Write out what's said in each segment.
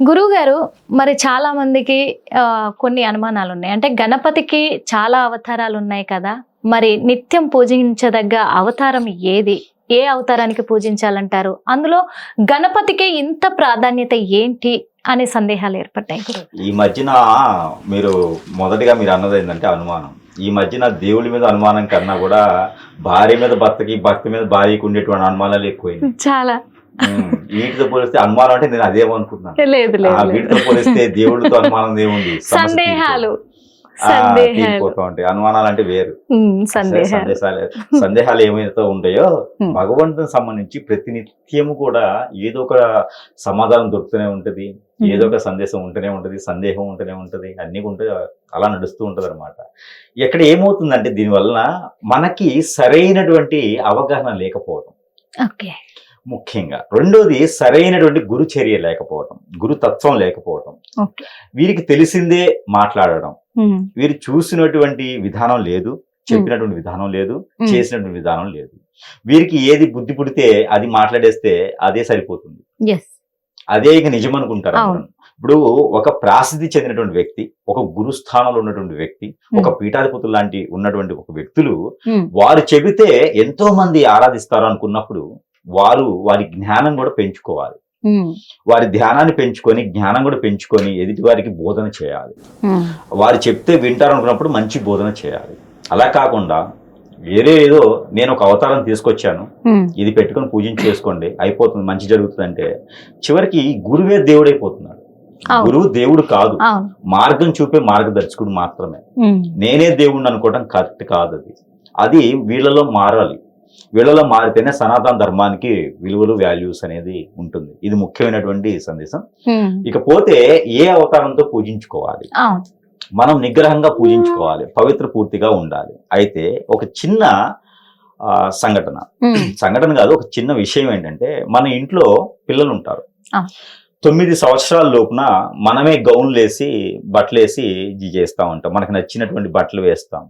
గురువు గారు మరి చాలా మందికి కొన్ని అనుమానాలు ఉన్నాయి అంటే గణపతికి చాలా అవతారాలు ఉన్నాయి కదా. మరి నిత్యం పూజించదగ్గ అవతారం ఏది? ఏ అవతారానికి పూజించాలంటారు? అందులో గణపతికి ఇంత ప్రాధాన్యత ఏంటి అనే సందేహాలు ఏర్పడ్డాయి ఈ మధ్యన మీరు మొదటిగా మీరు అన్నది ఏంటంటే అనుమానం. ఈ మధ్యన దేవుడి మీద అనుమానం కన్నా కూడా భార్య మీద భర్తకి భర్త మీద భార్యకి ఉండేటువంటి అనుమానాలు ఎక్కువైంది చాలా. వీటితో పోలిస్తే అనుమానం అంటే నేను అదేమనుకుంటున్నాను లేదు ఆ, లేదు. లేదు. వీటితో పోలిస్తే దేవుడితో అనుమానం ఏముంది? సందేహాలు. తీరిపోతూ ఉంటాయి. అనుమానాలు అంటే వేరు. సందేహాలు. సందేహాలు ఏమైతే ఉంటాయో. భగవంతుని సంబంధించి ప్రతి నిత్యము కూడా ఏదో ఒక సమాధానం దొరుకుతూనే ఉంటది. ఏదో ఒక సందేశం ఉంటూనే ఉంటది. సందేహం ఉంటూనే ఉంటది. అన్ని ఉంటే అలా నడుస్తూ ఉంటది అనమాట ఇక్కడ ఏమవుతుందంటే దీనివల్ల మనకి సరైనటువంటి అవగాహన లేకపోవడం ఓకే. ముఖ్యంగా. రెండోది సరైనటువంటి గురు చర్య లేకపోవడం గురు తత్వం లేకపోవడం ఓకే. వీరికి తెలిసిందే మాట్లాడడం. వీరు చూసినటువంటి విధానం లేదు చెప్పినటువంటి విధానం లేదు చేసినటువంటి విధానం లేదు. వీరికి ఏది బుద్ధి పుడితే అది మాట్లాడేస్తే అదే సరిపోతుంది. Yes. అదే ఇక నిజం అనుకుంటారు. ఇప్పుడు ఒక ప్రాసిద్ధి చెందినటువంటి వ్యక్తి ఒక గురు స్థానంలో ఉన్నటువంటి వ్యక్తి ఒక పీఠాధిపతులు లాంటి ఉన్నటువంటి ఒక వ్యక్తులు వారు చెబితే ఎంతో మంది ఆరాధిస్తారు అనుకున్నప్పుడు వారు వారి జ్ఞానం కూడా పెంచుకోవాలి. వారి ధ్యానాన్ని పెంచుకొని జ్ఞానం కూడా పెంచుకొని ఎదుటి వారికి బోధన చేయాలి. వారు చెప్తే వింటారు అనుకున్నప్పుడు మంచి బోధన చేయాలి. అలా కాకుండా వేరే ఏదో నేను ఒక అవతారం తీసుకొచ్చాను. ఇది పెట్టుకొని పూజించి చేసుకోండి అయిపోతుంది మంచి జరుగుతుంది అంటే చివరికి గురువే దేవుడైపోతున్నాడు. అవును. గురువు దేవుడు కాదు. మార్గం చూపే మార్గదర్శకుడు మాత్రమే. నేనే దేవుణ్ణి అనుకోవడం కరెక్ట్ కాదు అది అది వీళ్ళలో మారాలి. వీళ్ళలో మారితేనే సనాతన ధర్మానికి విలువలు వాల్యూస్ అనేది ఉంటుంది. ఇది ముఖ్యమైనటువంటి సందేశం. ఇకపోతే ఏ అవతారంతో పూజించుకోవాలి? మనం నిగ్రహంగా పూజించుకోవాలి పవిత్ర పూర్తిగా ఉండాలి. అయితే ఒక చిన్న ఆ, సంఘటన. సంఘటన కాదు ఒక చిన్న విషయం ఏంటంటే మన ఇంట్లో పిల్లలు ఉంటారు. తొమ్మిది సంవత్సరాల లోపున మనమే గౌన్లు వేసి బట్టలు వేసి ఇది చేస్తా ఉంటాం. మనకు నచ్చినటువంటి బట్టలు వేస్తాము.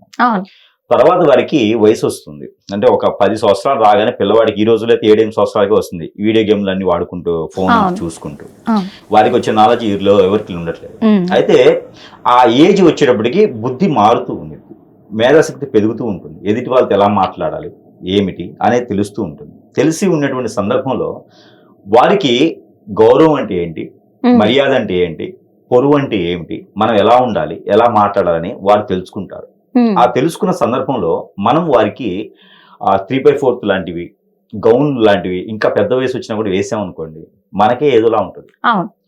తర్వాత వారికి వయసు వస్తుంది. అంటే ఒక పది సంవత్సరాలు రాగానే పిల్లవాడికి ఈ రోజులో అయితే ఏడెనిమిది సంవత్సరాలకి వస్తుంది. వీడియో గేమ్లు అన్ని వాడుకుంటూ ఫోన్. చూసుకుంటూ. వారికి వచ్చే నాలెడ్జ్ వీరిలో ఎవరికి ఉండట్లేదు. అయితే ఆ ఏజ్ వచ్చేటప్పటికి బుద్ధి మారుతూ ఉంది. మేధాశక్తి పెరుగుతూ ఉంటుంది. ఎదుటి వాళ్ళతో ఎలా మాట్లాడాలి? ఏమిటి? అనేది తెలుస్తూ ఉంటుంది. తెలిసి ఉన్నటువంటి సందర్భంలో వారికి గౌరవం అంటే ఏంటి? మర్యాద అంటే ఏంటి? పొరువు అంటే ఏమిటి? మనం ఎలా ఉండాలి? ఎలా మాట్లాడాలని వారు తెలుసుకుంటారు. ఆ తెలుసుకున్న సందర్భంలో మనం వారికి త్రీ బై ఫోర్త్ లాంటివి గౌన్ లాంటివి ఇంకా పెద్ద వయసు వచ్చినా కూడా వేసామనుకోండి మనకే ఏదోలా ఉంటుంది.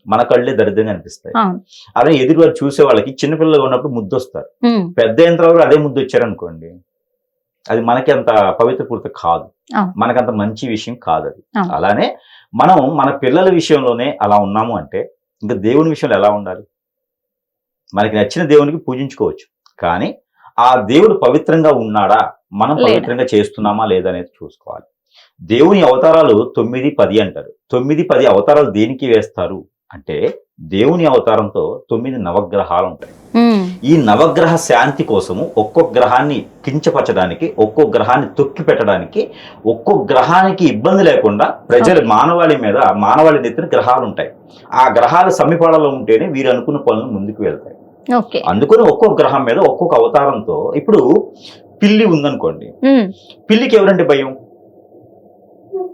మన కళ్ళే దరిద్రంగా అనిపిస్తాయి. అదే ఎదురు వారు చూసే వాళ్ళకి చిన్నపిల్లలుగా ఉన్నప్పుడు ముద్దు వస్తారు పెద్ద తర్వాత అదే ముద్దు వచ్చారనుకోండి అది మనకి అంత పవిత్ర పూర్తి కాదు. మనకంత మంచి విషయం కాదు అది. అలానే మనం మన పిల్లల విషయంలోనే అలా ఉన్నాము అంటే ఇంకా దేవుని విషయంలో ఎలా ఉండాలి? మనకి నచ్చిన దేవునికి పూజించుకోవచ్చు. కానీ ఆ దేవుడు పవిత్రంగా ఉన్నాడా? మనం. పవిత్రంగా చేస్తున్నామా లేదా అనేది చూసుకోవాలి. దేవుని అవతారాలు తొమ్మిది పది అంటారు. తొమ్మిది పది అవతారాలు దేనికి వేస్తారు? అంటే దేవుని అవతారంతో తొమ్మిది నవగ్రహాలు ఉంటాయి. ఈ నవగ్రహ శాంతి కోసము ఒక్కొక్క గ్రహాన్ని కించపరచడానికి ఒక్కో గ్రహాన్ని తొక్కి పెట్టడానికి ఒక్కో గ్రహానికి ఇబ్బంది లేకుండా ప్రజలు మానవాళి మీద మానవాళి నెత్తిన గ్రహాలు ఉంటాయి. ఆ గ్రహాల సమీపాలలో ఉంటేనే వీరు అనుకున్న పనులు ముందుకు వెళ్తాయి. అందుకని ఒక్కొక్క గ్రహం మీద ఒక్కొక్క అవతారంతో ఇప్పుడు పిల్లి ఉందనుకోండి. పిల్లికి ఎవరంటే భయం?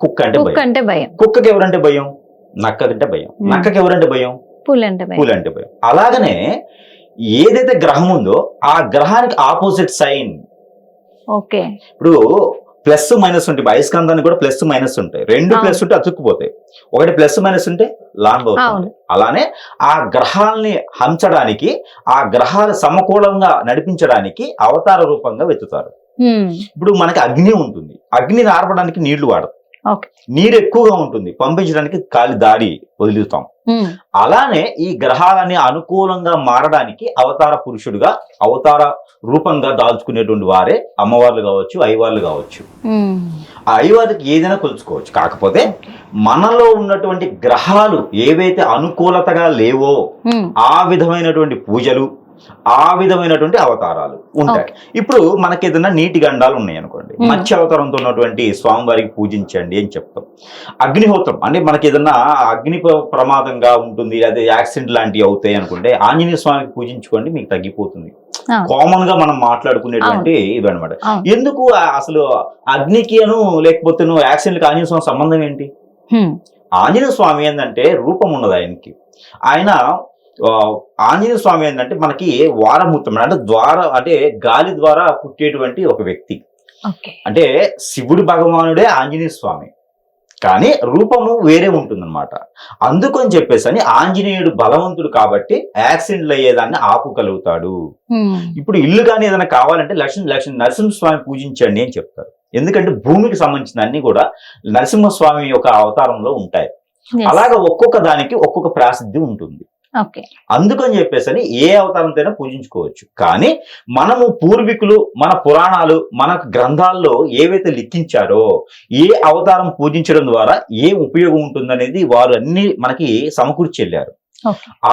కుక్క అంటే కుక్క భయం. అంటే భయం. కుక్కకి ఎవరంటే భయం? నక్కకంటే భయం. Hmm. నక్కకి ఎవరంటే భయం? పులి అంటే భయం. పూలు అంటే భయం. అలాగనే ఏదైతే గ్రహం ఉందో ఆ గ్రహానికి ఆపోజిట్ సైన్. ఓకే. ఇప్పుడు ప్లస్ మైనస్ ఉంటాయి. అయస్కాంతానికి కూడా ప్లస్ మైనస్ ఉంటాయి. రెండు. ప్లస్ ఉంటే అతుక్కుపోతాయి. ఒకటి ప్లస్ మైనస్ ఉంటే లాంగ్. అవుతుంది అలానే ఆ గ్రహాల్ని హంచడానికి ఆ గ్రహాలు సమకూలంగా నడిపించడానికి అవతార రూపంగా వెతుతారు ఇప్పుడు మనకి అగ్ని ఉంటుంది అగ్నిని ఆర్పడానికి నీళ్ళు ఓకే. నీరు ఎక్కువగా ఉంటుంది. పంపించడానికి కాలి దారి వదులుతాం. అలానే ఈ గ్రహాలని అనుకూలంగా మారడానికి అవతార పురుషుడుగా అవతార రూపంగా దాల్చుకునేటువంటి వారే అమ్మవార్లు కావచ్చు అయ్యవార్లు కావచ్చు. ఆ అయ్యవారికి ఏదైనా కొలుచుకోవచ్చు. కాకపోతే మనలో ఉన్నటువంటి గ్రహాలు ఏవైతే అనుకూలతగా లేవో ఆ విధమైనటువంటి పూజలు ఆ విధమైనటువంటి అవతారాలు ఉంటాయి. ఇప్పుడు మనకి ఏదైనా నీటి గండాలు ఉన్నాయి అనుకోండి. మత్స్య అవతారంతో ఉన్నటువంటి స్వామివారికి పూజించండి అని చెప్తాం. అగ్నిహోత్రం అంటే మనకి ఏదన్నా అగ్ని ప్ర- ప్రమాదంగా ఉంటుంది అదే యాక్సిడెంట్ లాంటివి అవుతాయి అనుకుంటే ఆంజనేయ స్వామికి పూజించుకోండి మీకు తగ్గిపోతుంది. కామన్గా మనం మాట్లాడుకునేటువంటి ఇది అనమాట. ఎందుకు అసలు అగ్నికి అను లేకపోతే యాక్సిడెంట్ ఆంజనేయ స్వామి సంబంధం ఏంటి. ఆంజనేయ స్వామి ఏంటంటే రూపం ఉండదు ఆయనకి. ఆయన ఆంజనేయ స్వామి ఏంటంటే మనకి వారమూర్తం అంటే ద్వారా అంటే గాలి ద్వారా పుట్టేటువంటి ఒక వ్యక్తి. అంటే శివుడు భగవానుడే ఆంజనేయ స్వామి. కానీ రూపము వేరే ఉంటుందన్నమాట. అందుకని చెప్పేసి అని ఆంజనేయుడు బలవంతుడు కాబట్టి యాక్సిడెంట్లు అయ్యేదాన్ని ఆపుగలుగుతాడు. ఇప్పుడు ఇల్లు కానీ ఏదైనా కావాలంటే లక్ష్మీ లక్ష్మీ నరసింహస్వామి పూజించండి అని చెప్తారు. ఎందుకంటే భూమికి సంబంధించిన అన్ని కూడా నరసింహస్వామి యొక్క అవతారంలో ఉంటాయి. అలాగా ఒక్కొక్క దానికి ఒక్కొక్క ప్రాసిద్ధి ఉంటుంది. అందుకని చెప్పేసి అని ఏ అవతారంతైనా పూజించుకోవచ్చు. కానీ మనము పూర్వీకులు మన పురాణాలు మన గ్రంథాల్లో ఏవైతే లిఖించారో ఏ అవతారం పూజించడం ద్వారా ఏ ఉపయోగం ఉంటుందనేది వారు అన్ని మనకి సమకూర్చి వెళ్ళారు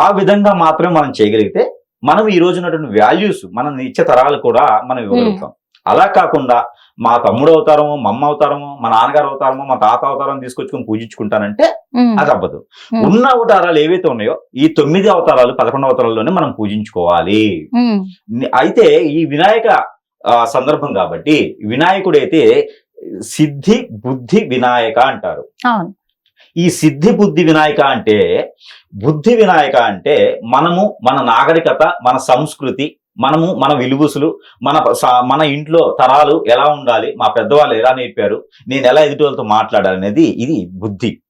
ఆ విధంగా మాత్రమే మనం చేయగలిగితే మనం ఈ రోజు ఉన్నటువంటి వాల్యూస్ మన నిత్య తరాలు కూడా మనం ఇవ్వగలుగుతాం. అలా కాకుండా మా తమ్ముడు అవతారము మా అమ్మ అవతారము మా నాన్నగారు అవతారము మా తాత అవతారం తీసుకొచ్చుకొని పూజించుకుంటానంటే. అది అవ్వదు. ఉన్న అవతారాలు ఏవైతే ఉన్నాయో ఈ తొమ్మిది అవతారాలు పదకొండు అవతారాల్లోనే మనం పూజించుకోవాలి. అయితే ఈ వినాయక సందర్భం కాబట్టి వినాయకుడు అయితే సిద్ధి బుద్ధి వినాయక అంటారు. ఈ సిద్ధి బుద్ధి వినాయక అంటే బుద్ధి వినాయక అంటే మనము మన నాగరికత మన సంస్కృతి మనము మన విలువసులు మన స- మన ఇంట్లో తరాలు ఎలా ఉండాలి మా పెద్దవాళ్ళు ఎలా నేర్పారు నేను ఎలా ఎదుటి వాళ్ళతో మాట్లాడాలి అనేది ఇది బుద్ధి.